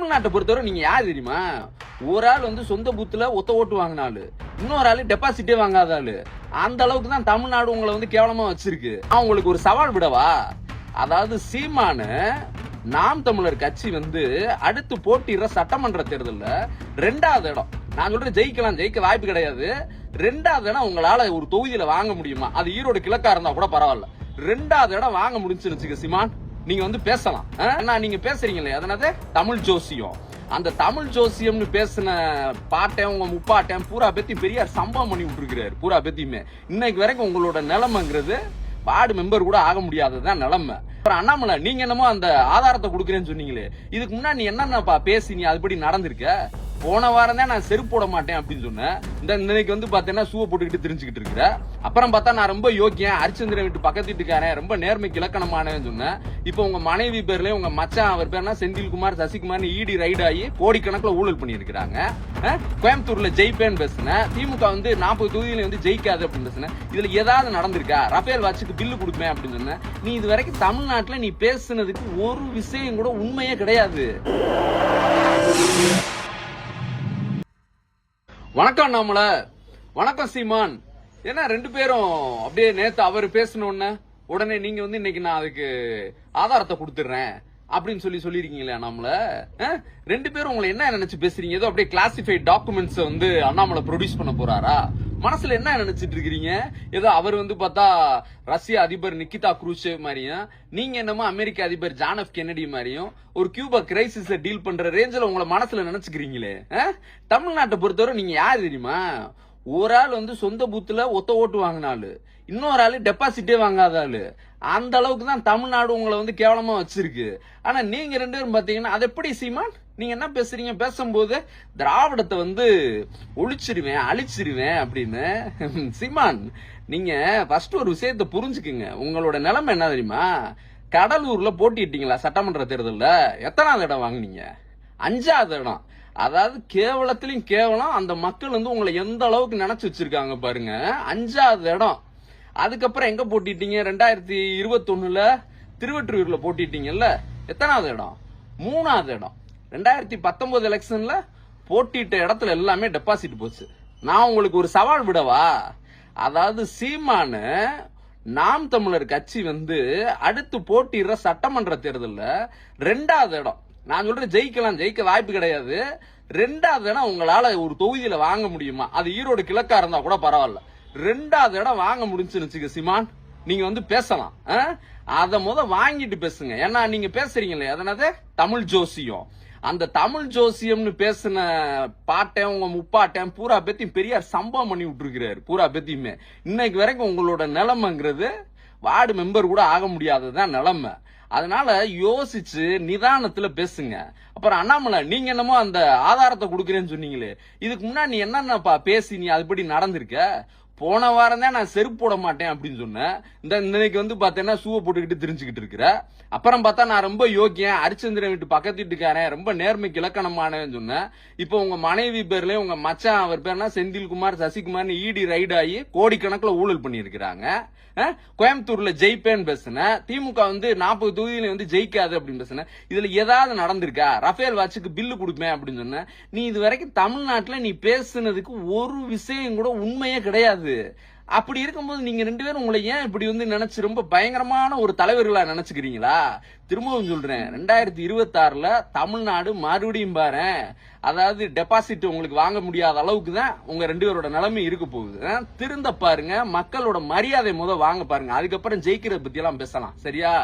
தமிழ்நாட்டை பொறுத்தவரை நீங்க யார் தெரியுமா? ஒரு ஆள் வந்து சொந்த பூத்துல ஒத்த ஓட்டு வாங்கினாலு இன்னொரு ஆள் டெபாசிட்டே வாங்காத ஆளு. அந்த அளவுக்கு தான் தமிழ்நாடு உங்களை வந்து கேவலமா வச்சிருக்கு. அவங்களுக்கு ஒரு சவால் விடவா? அதாவது சீமானு நாம் தமிழர் கட்சி வந்து அடுத்து போட்டிடுற சட்டமன்ற தேர்தலில் ரெண்டாவது இடம். நான் சொல்றேன் ஜெயிக்கலாம். ஜெயிக்க வாய்ப்பு கிடையாது. ரெண்டாவது இடம் உங்களால ஒரு தொகுதியில வாங்க முடியுமா? அது ஈரோடு கிழக்கா இருந்தா கூட பரவாயில்ல. ரெண்டாவது இடம் வாங்க முடிஞ்சிருச்சுங்க சிமான். நீங்க வந்து பேசலாம். ஆ? ஆனா நீங்க பேசுறீங்களே? அதனால தமிழ் ஜோசியம். அந்த தமிழ் ஜோசியம்னு பேசின பாட்டேன் உங்க முப்பாட்டேன் பூரா பத்தி பெரியார் சம்பவம் பண்ணி விட்டுருக்கிறாரு பூரா பத்தியுமே. இன்னைக்கு வரைக்கும் உங்களோட நிலைமைங்கிறது வார்டு மெம்பர் கூட ஆக முடியாததுதான் நிலைமை. அப்புறம் அண்ணாமலை நீங்க என்னமோ அந்த ஆதாரத்தை கொடுக்குறேன்னு சொன்னீங்களே. இதுக்கு முன்னாடி நீ என்னென்னப்பா பேசி நீ அதுபடி நடந்திருக்க? போன வாரம் தான் நான் செருப்பு போட மாட்டேன் அப்படின்னு சொன்னேன். இந்த இன்னைக்கு வந்து பாத்தீங்கன்னா சூவை போட்டுக்கிட்டு தெரிஞ்சுக்கிட்டு இருக்கிற. அப்புறம் பார்த்தா நான் ரொம்ப யோக்கியன் ஹரிச்சந்திரன் வீட்டு பக்கத்து வீட்டுக்காரன் ரொம்ப நேர்மைக்கு இலக்கணமானேன்னு சொன்னேன். இப்போ உங்க மனைவி பேர்லயும் உங்க மச்சான் அவர் பேர்னா செந்தில்குமார் சசிகுமார் ஈடி ரைட் ஆகி கோடிக்கணக்கில் ஊழல் பண்ணியிருக்கிறாங்க. கோயம்புத்தூர்ல ஜெயிப்பேன்னு பேசுனேன். திமுக வந்து நாற்பது தொகுதியில வந்து ஜெயிக்காது அப்படின்னு பேசினேன். இதுல ஏதாவது நடந்திருக்கா? ரஃபேல் வாட்சுக்கு பில்லு கொடுப்பேன் அப்படின்னு சொன்னேன். நீ இது வரைக்கும் தமிழ்நாட்டில் நீ பேசுனதுக்கு ஒரு விஷயம் கூட உண்மையே கிடையாது. வணக்கம் நாமல வணக்கம் சீமான். ஏன்னா ரெண்டு பேரும் அப்படியே நேத்து அவர் பேசணும்னு உடனே நீங்க வந்து இன்னைக்கு நான் அதுக்கு ஆதாரத்தை கொடுத்துடுறேன் அப்படின்னு சொல்லி சொல்லியிருக்கீங்களே அண்ணாமல ரெண்டு பேரும் உங்களை என்ன நினைச்சு பேசுறீங்க? ஏதோ அப்படியே கிளாசிஃபைட் டாக்குமெண்ட்ஸ் வந்து அண்ணாமலை ப்ரொடியூஸ் பண்ண போறாரா? மனசுல என்ன நினைச்சிட்டு இருக்கிறீங்க ஏதோ அவர் வந்து பார்த்தா ரஷ்ய அதிபர் நிக்கிதா குரூஷேவ் மாதிரியும் நீங்க என்னமோ அமெரிக்க அதிபர் ஜான் எஃப் கென்னடி மாதிரியும் ஒரு கியூபா கிரைசிஸ டீல் பண்ற ரேஞ்சில் உங்களை மனசுல நினைச்சுக்கிறீங்களே தமிழ்நாட்டை பொறுத்தவரை நீங்க யார் தெரியுமா? ஒரு ஆள் வந்து சொந்த பூத்துல ஒத்த ஓட்டு வாங்கினாலு இன்னொரு ஆள் டெபாசிட்டே வாங்காத ஆளு. அந்த அளவுக்கு தான் தமிழ்நாடு உங்களை வந்து கேவலமா வச்சிருக்கு. ஆனா நீங்க ரெண்டு பேரும் பாத்தீங்கன்னா அது எப்படி சீமான்? நீங்க என்ன பேசுறீங்க? பேசும்போது திராவிடத்தை வந்து ஒழிச்சிருவேன் அழிச்சிருவேன் அப்படின்னு. சீமான் நீங்க ஃபர்ஸ்ட் ஒரு விஷயத்தை புரிஞ்சுக்குங்க. உங்களோட நிலைமை என்ன தெரியுமா? கடலூர்ல போட்டிட்டீங்களா சட்டமன்ற தேர்தலில்? எத்தனாவது இடம் வாங்குனீங்க? அஞ்சாவது இடம். அதாவது கேவலத்திலையும் கேவலம் அந்த மக்கள் வந்து உங்களை எந்த அளவுக்கு நினைச்சு வச்சிருக்காங்க பாருங்க. அஞ்சாவது இடம். அதுக்கப்புறம் எங்க போட்டிட்டீங்க? ரெண்டாயிரத்தி இருபத்தொன்னுல திருவெற்றியூர்ல போட்டிட்டீங்கல்ல. எத்தனாவது இடம்? மூணாவது இடம். ரெண்டாயிரத்தி பத்தொன்பது எலெக்ஷன்ல போட்டிட்ட இடத்துல எல்லாமே டெபாசிட் போச்சு. நான் உங்களுக்கு ஒரு சவால் விடவா? அதாவது சீமானு நாம் தமிழர் கட்சி வந்து அடுத்து போட்டிடுற சட்டமன்ற தேர்தலில் ரெண்டாவது இடம். நான் சொல்றேன் ஜெயிக்கலாம் ஜெயிக்க வாய்ப்பு கிடையாது. ரெண்டாவது இடம் உங்களால ஒரு தொகுதியில வாங்க முடியுமா? அது ஈரோடு கிழக்கா இருந்தா கூட பரவாயில்ல. ரெண்டாவது இடம் வாங்க முடிஞ்சுன்னு வச்சுக்க சிமான். நீங்க வந்து பேசலாம். அதை முத வாங்கிட்டு பேசுங்க. ஏன்னா நீங்க பேசுறீங்களே அதனால தமிழ் ஜோசியம். அந்த தமிழ் ஜோசியம்னு பேசின பாட்டேன் உங்க முப்பாட்டேன் பூரா பத்தியும் பெரியார் சம்பவம் பண்ணி விட்டுருக்கிறாரு பூரா பத்தியுமே. இன்னைக்கு வரைக்கும் உங்களோட நிலைமைங்கிறது வார்டு மெம்பர் கூட ஆக முடியாததுதான் நிலைமை. அதனால யோசிச்சு நிதானத்துல பேசுங்க. அப்புறம் அண்ணாமலை நீங்க என்னமோ அந்த ஆதாரத்தை கொடுக்குறேன்னு சொன்னீங்களே இதுக்கு முன்னாடி நீ என்னென்னப்பா பேசி நீ அதுபடி நடந்திருக்க? போன வாரம் தான் நான் செருப்பு போட மாட்டேன் அப்படின்னு சொன்னேன். இந்த இன்னைக்கு வந்து பார்த்தேன்னா ஷூவை போட்டுக்கிட்டு தெரிஞ்சுக்கிட்டு இருக்கிற. அப்புறம் பார்த்தா நான் ரொம்ப யோக்கியன் ஹரிச்சந்திரன் வீட்டு பக்கத்து வீட்டுக்காரன் ரொம்ப நேர்மைக்கு இலக்கணமானேன்னு சொன்னேன். இப்போ உங்க மனைவி பேர்ல உங்க மச்சான் அவர் பேர்னா செந்தில்குமார் சசிகுமார்னு ஈடி ரைட் ஆகி கோடிக்கணக்கில் ஊழல் பண்ணியிருக்கிறாங்க. கோயம்புத்தூர்ல ஜெயிப்பேன்னு பேசுனேன். திமுக வந்து நாற்பது தொகுதியில வந்து ஜெயிக்காது அப்படின்னு பேசினேன். இதுல ஏதாவது நடந்திருக்கா? ரஃபேல் வாட்சுக்கு பில்லு கொடுப்பேன் அப்படின்னு சொன்னேன். நீ இது வரைக்கும் தமிழ்நாட்டுல நீ பேசுனதுக்கு ஒரு விஷயம் கூட உண்மையே கிடையாது. அப்படி இருக்கும்போது நீங்க ரெண்டு பேரும் உங்களை ஏன் இப்படி வந்து நினைச்சு ரொம்ப பயங்கரமான ஒரு தலைவர்களா நினைச்சுக்கிறீங்களா? திரும்பவும் சொல்றேன். ரெண்டாயிரத்தி இருபத்தி ஆறுல தமிழ்நாடு மறுபடியும் பாரு அதாவது டெபாசிட் உங்களுக்கு வாங்க முடியாத அளவுக்கு தான் உங்க ரெண்டு பேரோட நிலைமை இருக்க போகுது. திருந்த பாருங்க. மக்களோட மரியாதை முத வாங்க பாருங்க. அதுக்கப்புறம் ஜெயிக்கிறத பத்தி எல்லாம் பேசலாம். சரியா?